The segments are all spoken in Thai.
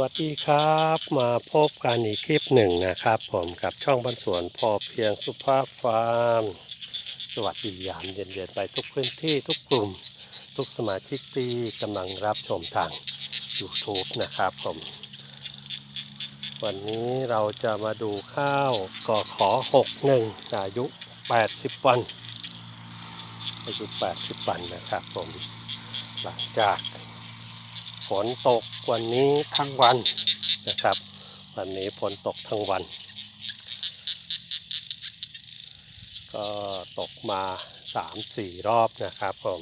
วัสดีครับมาพบกันอีกคลิปหนึ่งนะครับ ผมกับช่องบ้านสวนพอเพียงสุภาพฟาร์มสวัสดียามเย็นๆไปทุกพื้นที่ทุกกลุ่ม ทุกสมาชิกที่กำลังรับชมทาง YouTube นะครับผม วันนี้เราจะมาดูข้าวกอขอ61อายุ 80 วันอายุ 80 วันนะครับผมหลังจาก ฝนตกวันนี้ทั้งวันนะครับ วันนี้ฝนตกทั้งวัน ก็ตกมา 3-4 รอบนะครับผม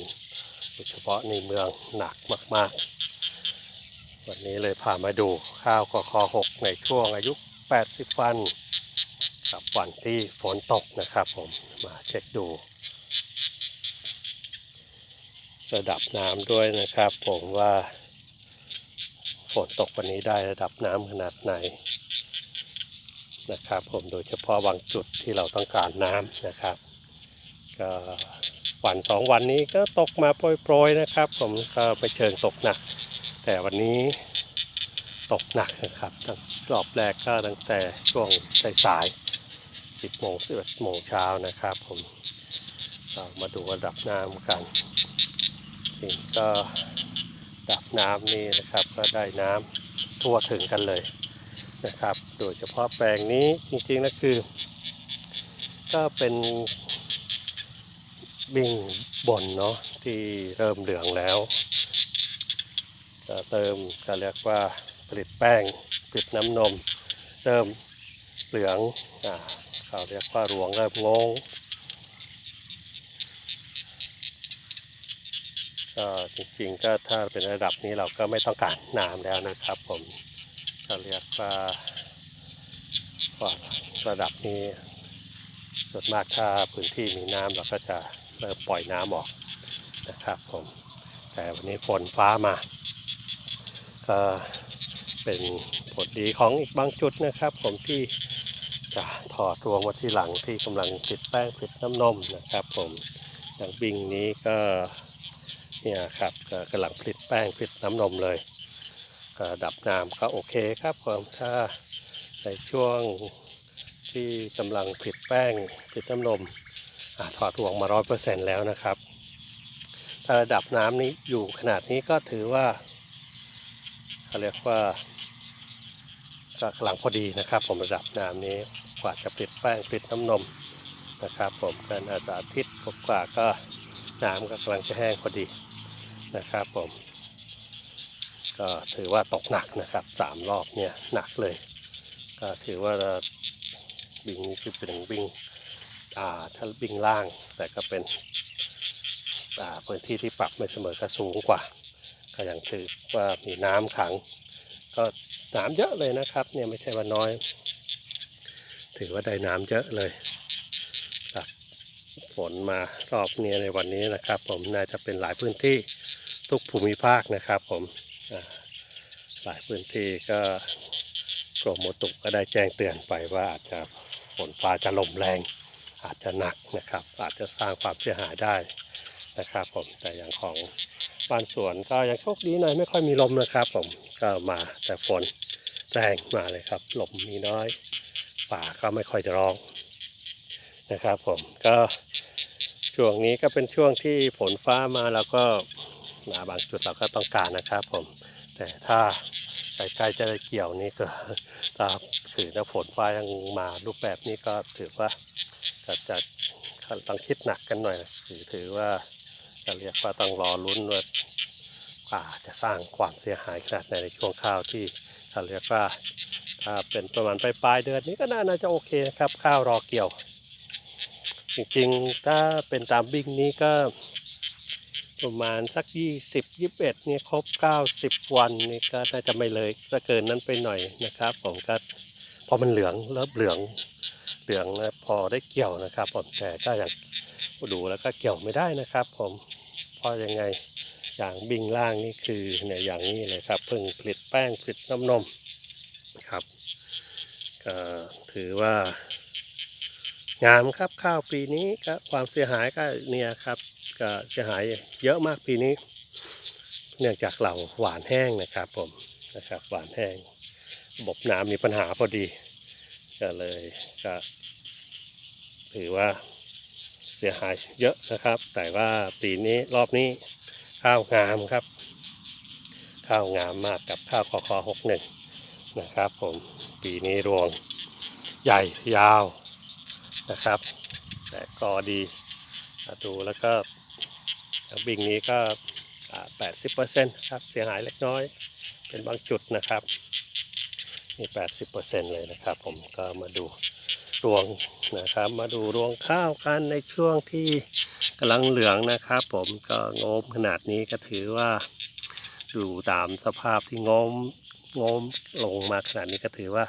โดยเฉพาะในเมืองหนักมาก ๆ วันนี้เลยพามาดูข้าวกคอ6ในช่วงอายุ 80 วันกับวันที่ฝนตกนะครับผมมาเช็คดูระดับน้ำด้วยนะครับผมว่า ฝนตกวันนี้ได้ระดับน้ำขนาดไหนนะครับผมโดยเฉพาะบางจุดที่เราต้องการน้ำนะครับก็วันสองวันนี้ก็ตกมาโปรยๆนะครับ ผมก็ไปเชิงตกหนัก แต่วันนี้ตกหนักนะครับตั้งรอบแรกก็ตั้งแต่ช่วงสายๆ10โมง11โมงเช้านะครับ ผมเรามาดูระดับน้ำกันก็ ดับน้ำนี่นะครับก็ได้น้ำทั่วถึงกันเลยนะครับ โดยเฉพาะแปลงนี้จริงๆนะคือ ก็เป็นบิ่งบนเนาะที่เริ่มเหลืองแล้วก็เติมก็เรียกว่าผลิตแป้งผลิตน้ำนม เริ่มเหลืองอ่าเขาเรียกว่ารวงเริ่มงง ก็จริงๆก็ถ้าเป็นระดับนี้เราก็ไม่ต้องการน้ำแล้วนะครับ ผมก็เรียกว่าว่าระดับนี้ส่วนมากถ้าพื้นที่มีน้ำเราก็จะเริ่มปล่อยน้ำออกนะครับผมแต่วันนี้ฝนฟ้ามาก็เป็นผลดีของอีกบางจุดนะครับ ผมที่จะถอดรวงมาที่หลังที่กำลังผลิดแป้งผลิดน้ำนมนะครับ ผมอย่างบิงนี้ก็ เนี่ยครับก็กำลังผลิตแป้งผลิตน้ำนมเลยก็ดับน้ำก็โอเคครับผมถ้าในช่วงที่กำลังผลิตแป้งผลิตน้ำนมอถอดรวงมาร้อยเปอร์เซ็นต์แล้วนะครับถ้าระดับน้ำนี้อยู่ขนาดนี้ก็ถือว่าเขาเรียกว่าก็กำลังพอดีนะครับ ผมระดับน้ำนี้กว่าจะผลิตแป้งผลิตน้ำนมนะครับ ผมก็น่าจะอาทิตย์กว่าก็น้ำก็กำลังจะแห้งพอดี นะครับผม ก็ถือว่าตกหนักนะครับสามรอบเนี่ยหนักเลย ก็ถือว่าบิงนี่คือเป็นบิงอ่าถ้าบิงล่างแต่ก็เป็นอ่าพื้นที่ที่ปรับไม่เสมอก็สูงกว่า ก็ยังถือว่ามีน้ำขัง ก็น้ำเยอะเลยนะครับเนี่ยไม่ใช่ว่าน้อย ถือว่าได้น้ำเยอะเลยฝนมารอบนี้ในวันนี้นะครับ ผมน่าจะเป็นหลายพื้นที่ ทุกภูมิภาคนะครับผมหลายพื้นที่ก็กรมอุตุก็ได้แจ้งเตือนไปว่าอาจจะฝนฟ้าจะลมแรง อาจจะหนักนะครับ อาจจะสร้างความเสียหายได้นะครับผมแต่อย่างของบ้านสวนก็ยังโชคดีหน่อยไม่ค่อยมีลมนะครับ ผมก็มาแต่ฝนแรงมาเลยครับลมมีน้อย ป่าก็ไม่ค่อยจะร้องนะครับ ผมก็ช่วงนี้ก็เป็นช่วงที่ฝนฟ้ามาแล้วก็ นาบางจุดเราก็ต้องการนะครับผม แต่ถ้าใกล้ๆจะได้เกี่ยวนี่ก็ถ้าคือถ้าฝนฟ้ายังมารูปแบบนี้ก็ถือว่าก็จะต้องคิดหนักกันหน่อยถือถือว่าจะเรียกว่าต้องรอลุ้นว่าป่าจะสร้างความเสียหายขนาดไหนในช่วงข้าวที่เขาเรียกว่าถ้าเป็นประมาณปลายเดือนนี้ก็น่าจะโอเคนะครับข้าวรอเกี่ยว จริงๆ ถ้าเป็นตามบิ่งนี้ก็ ประมาณสัก 20 21เนี่ยครบ 90 วันนี่ก็น่าจะไม่เลยถ้าเกินนั้นไปหน่อยนะครับผมก็พอมันเหลืองเริ่มเหลืองเหลืองนะพอได้เกี่ยวนะครับผมแต่ก็อย่างดูแล้วก็เกี่ยวไม่ได้นะครับ ผมเพราะยังไงอย่างบิงล่างนี่คือเนี่ยอย่างนี้เลยครับเพิ่งผลิตแป้งผลิตน้ำนมครับก็ถือว่างามครับข้าวปีนี้ก็ความเสียหายก็เนี่ยครับ ก็เสียหายเยอะมากปีนี้ เนื่องจากเราหวานแห้งนะครับผมนะครับหวานแห้งระบบน้ำมีปัญหาพอดี ก็เลยก็ถือว่าเสียหายเยอะนะครับ แต่ว่าปีนี้รอบนี้ข้าวงามครับ ข้าวงามมากกับข้าวคอคอหกหนึ่งนะครับผมปีนี้รวงใหญ่ยาวนะครับ แต่กอดีดูแล้วก็ บิ่งนี้ก็แปดสิบเปอร์เซ็นต์ครับเสียหายเล็กน้อยเป็นบางจุดนะครับนี่แปดสิบเปอร์เซ็นต์เลยนะครับ ผมก็มาดูรวงนะครับ มาดูรวงข้าวกันในช่วงที่กำลังเหลืองนะครับ ผมก็งมขนาดนี้ก็ถือว่าดูตามสภาพที่งมงมลงมาขนาดนี้ก็ถือว่า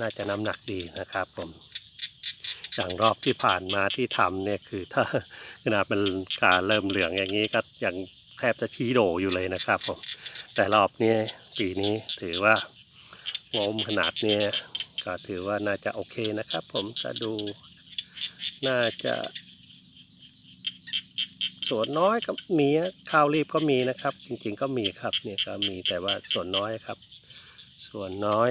น่าจะน้ำหนักดีนะครับผม อย่างรอบที่ผ่านมาที่ทำเนี่ยคือถ้าขนาดมันกาเริ่มเหลืองอย่างนี้ก็ยังแทบจะชี้โดอยู่เลยนะครับผมแต่รอบนี้ปีนี้ถือว่างมขนาดเนี้ยก็ถือว่าน่าจะโอเคนะครับ ผมก็ดูน่าจะส่วนน้อยก็มีข้าวรีบก็มีนะครับ จริงๆก็มีครับเนี่ยก็มีแต่ว่าส่วนน้อยครับ ส่วนน้อย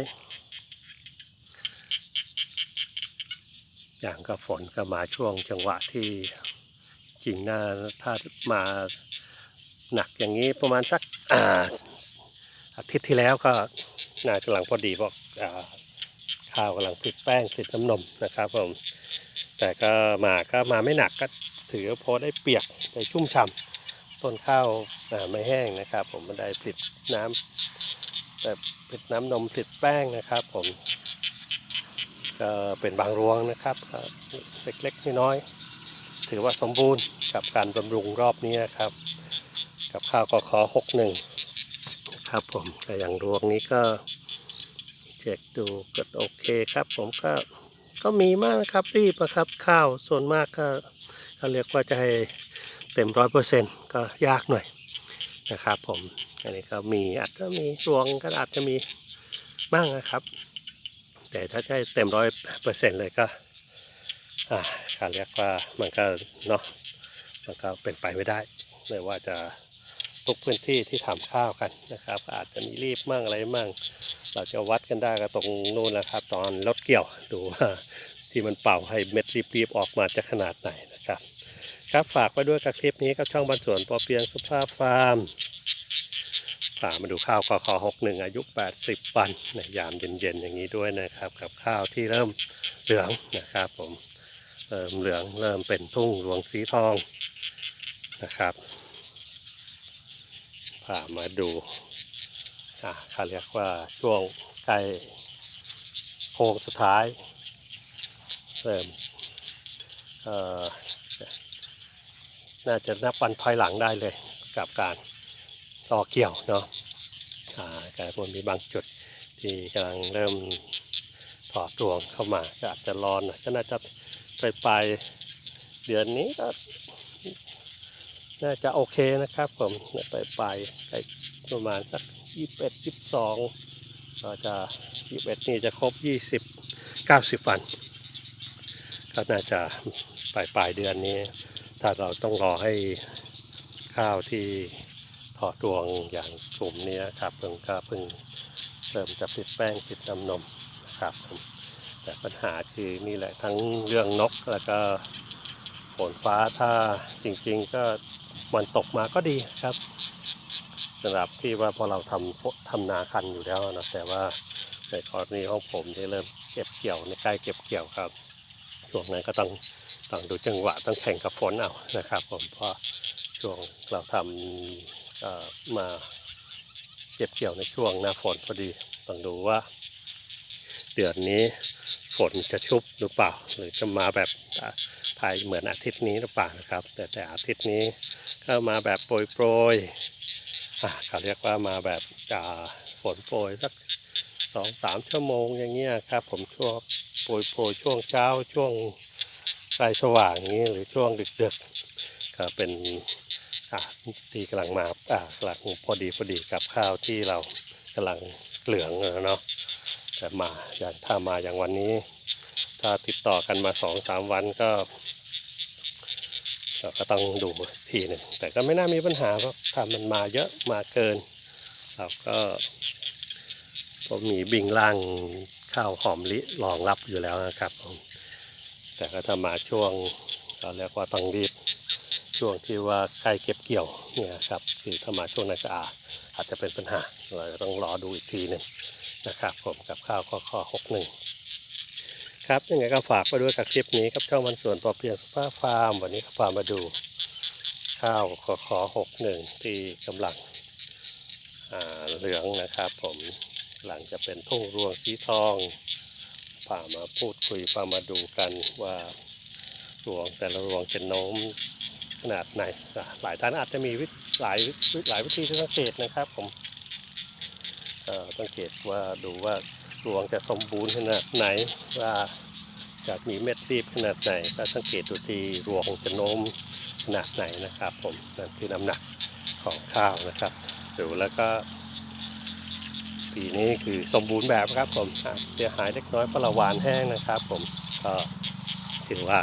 อย่างก็ฝนก็มาช่วงจังหวะที่จริงน่าถ้ามาหนักอย่างนี้ประมาณสักอาอาทิตย์ที่แล้วก็น่ากำลังพอดีบอกอ่าข้าวกำลังติดแป้งติดน้ำนมนะครับผมแต่ก็มาก็มาไม่หนักก็ถือว่าพอได้เปียกได้ชุ่มฉ่ำต้นข้าวไม่แห้งนะครับ ผมมันได้ผลิตน้ำแบบผลิตน้ำนมผลิตแป้งนะครับ ผม ก็เป็นบางรวงนะครับเล็กๆน้อยๆถือว่าสมบูรณ์กับการบำรุงรอบนี้นะครับ กับข้าวกขอหกหนึ่งนะครับผมก็อย่างรวงนี้ก็เช็คดูก็โอเคครับ ผมก็ก็มีมากนะครับรีบนะครับข้าวส่วนมากก็เขาเรียกว่าจะให้เต็มร้อยเปอร์เซ็นต์ก็ยากหน่อยนะครับผมอันนี้ก็มีอาจจะมีรวงก็อาจจะมีบ้างนะครับ แต่ถ้าจะให้เต็มร้อยเปอร์เซ็นต์เลยก็อ่าเขาเรียกว่ามันก็เนาะมันก็เป็นไปไม่ได้ไม่ว่าจะทุกพื้นที่ที่ทำข้าวกันนะครับ อาจจะมีรีบมั่งอะไรมั่ง เราจะวัดกันได้ก็ตรงนู้นแหละครับ ตอนรถเกี่ยวดูว่าที่มันเป่าให้เม็ดรีบๆออกมาจะขนาดไหนนะครับ ครับฝากไว้ด้วยกับคลิปนี้กับช่องบรรสวนปอเปียงสุภาพฟาร์ม ฝามาดูข้าวคอคอหกหนึ่งอายุ 80 วันในยามเย็นๆอย่างนี้ด้วยนะครับ กับข้าวที่เริ่มเหลืองนะครับ ผมเริ่มเหลืองเริ่มเป็นทุ่งรวงสีทองนะครับพามาดูอ่าเขาเรียกว่าช่วงใกล้โค้งสุดท้าย เริ่มเอ่อน่าจะนับวันถอยหลังได้เลยกับการ ต่อเกี่ยวเนาะอ่าการมีบางจุดที่กำลังเริ่มถอดรวงเข้ามาก็อาจจะร้อนหน่อยก็น่าจะปปลายเดือนนี้ก็น่าจะโอเคนะครับผมปปลายใกล้ประมาณสักยี่สิบเอ็ดยี่สิบสองก็จะยี่สิบเอ็ดนี่จะครบยี่สิบเก้าสิบวัน ก็น่าจะปลายปลายเดือนนี้ ถ้าเราต้องรอให้ข้าวที่ ถอดวงอย่างกลุ่มนี้ครับเพิ่งก็เพิ่งเริ่มจะปิดแป้งปิดน้ำนมนะครับแต่ปัญหาคือนี่แหละทั้งเรื่องนกแล้วก็ฝนฟ้าถ้าจริงๆก็มันตกมาก็ดีครับสำหรับที่ว่าพอเราทำทำนาคันอยู่แล้วนะแต่ว่าในกรณีของผมที่เริ่มเก็บเกี่ยวในใกล้เก็บเกี่ยวครับช่วงนั้นก็ต้องต้องดูจังหวะต้องแข่งกับฝนเอานะครับ ผมเพราะช่วงเราทำ มาเก็บเกี่ยวในช่วงหน้าฝนพอดี ต้องดูว่า เดือนนี้ฝนจะชุบหรือเปล่า หรือจะมาแบบภายเหมือนอาทิตย์นี้หรือเปล่านะครับ แต่แต่อาทิตย์นี้ก็มาแบบโปรยๆอะเขาเรียกว่ามาแบบอ่าฝนโปรยสักสองสามชั่วโมงอย่างเงี้ยครับ ผมช่วงโปรยโปรยช่วงเช้าช่วงใกล้สว่างอย่างนี้หรือช่วงดึกๆก็เป็น อ่าที่กำลังมาอ่ากำลังพอดีพอดีกับข้าวที่เรากำลังเหลืองเนาะแต่มาอย่างถ้ามาอย่างวันนี้ ถ้าติดต่อกันมาสองสามวันก็เราก็ต้องดูทีหนึ่งแต่ก็ไม่น่ามีปัญหาเพราะถ้ามันมาเยอะมาเกิน เราก็ราะมีบิงล่างข้าวหอมลิรองรับอยู่แล้วนะครับ แต่ก็ถ้ามาช่วงก็เรียกว่าต้องรีบ ช่วงที่ว่าใกล้เก็บเกี่ยวเนี่ยครับคือถ้ามาช่วงนั้นก็อาอาจจะเป็นปัญหาเราจะต้องรอดูอีกทีหนึ่งนะครับผมกับข้าวข้อข้อหกหนึ่งครับยังไงก็ฝากไปด้วยกับคลิปนี้ครับช่องวันส่วนพอเพียงสุภาพฟาร์ม วันนี้ก็พามาดูข้าวขอขอหกหนึ่งที่กำลังเหลืองนะครับ ผมหลังจะเป็นทุ่งรวงสีทองพามาพูดคุยพามาดูกันว่ารวงแต่ละรวงจะโน้ม ขนาดไหน หลายท่านอาจจะมีหลายหลายวิธีที่สังเกตนะครับผมสังเกตว่าดูว่ารวงจะสมบูรณ์ขนาดไหนว่าจะมีเม็ดรีบขนาดไหนก็สังเกตดูที่รวงจะโน้มขนาดไหนนะครับ ผมนั่นคือน้ำหนักของข้าวนะครับดูแล้วก็ปีนี้คือสมบูรณ์แบบครับผมเสียหายเล็กน้อยเพราะหวานแห้งนะครับ ผมก็ถือว่า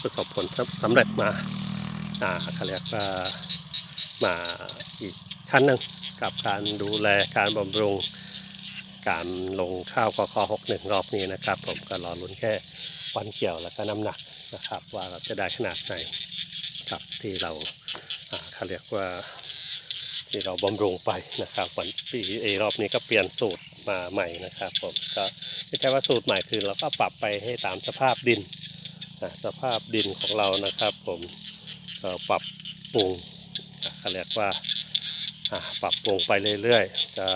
ประสบผลสำเร็จมา เขาเรียกว่ามาอีกขั้นหนึ่งกับการดูแลการบำรุงการลงข้าวกคหกหนึ่งรอบนี้นะครับ ผมก็รอลุ้นแค่วันเกี่ยวแล้วก็น้ำหนักนะครับ ว่าจะได้ขนาดไหนครับที่เราเขาเรียกว่าที่เราบำรุงไปนะครับวันปีเอรอบนี้ก็เปลี่ยนสูตรมาใหม่นะครับ ผมก็ไม่ใช่ว่าสูตรใหม่คือเราก็ปรับไปให้ตามสภาพดินสภาพดินของเรานะครับ ผม ปรับปรุงเขาเรียกว่าปรับปรุงไปเรื่อยๆ จะ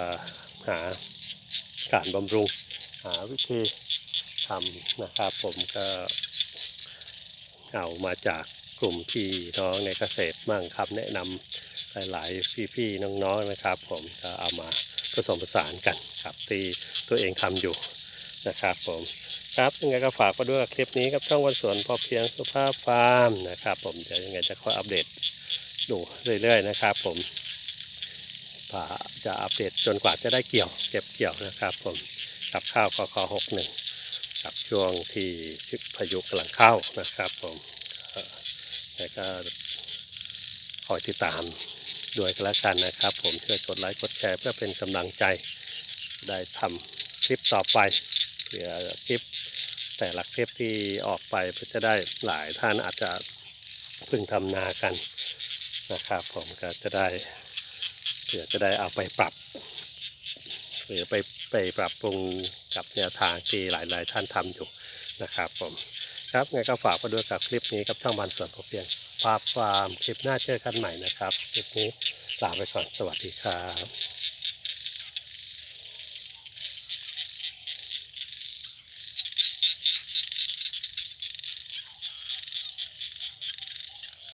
หาการบำรุง หาวิธีทำนะครับ ผมก็เอามาจากกลุ่มพี่น้องในเกษตรมั่งคำแนะนำหลายๆพี่ๆน้องๆนะครับ ผมก็เอามาผสมผสานกันครับที่ตัวเองทำอยู่นะครับผม ครับยังไงก็ฝากมาด้วยกับคลิปนี้กับช่องวันสวนพอเพียงสุภาพฟาร์มนะครับ ผมเดี๋ยวยังไงจะคอยอัปเดตดูเรื่อยๆนะครับ ผมป่าจะอัปเดตจนกว่าจะได้เกี่ยว เก็บเกี่ยวนะครับ ผมกับข้าวคอคอหกหนึ่งกับช่วงที่พายุกำลังเข้านะครับ ผมแล้วก็คอยติดตามด้วยกันแล้วกันนะครับ ผมช่วยกดไลค์กดแชร์เพื่อเป็นกำลังใจได้ทำคลิปต่อไป เพื่อคลิปแต่ละคลิปที่ออกไปเพื่อจะได้หลายท่านอาจจะเพิ่งทำนากันนะครับ ผมก็จะได้เพื่อจะได้เอาไปปรับหรือไปไปปรับปรุงกับแนวทางที่หลาย ๆ ท่านทำอยู่นะครับผมครับไงก็ฝากมาด้วยกับคลิปนี้กับช่องวันส่วนพอเพียงภาพความคลิปหน้าเจอกันใหม่นะครับคลิปนี้ลาไปก่อนสวัสดีครับ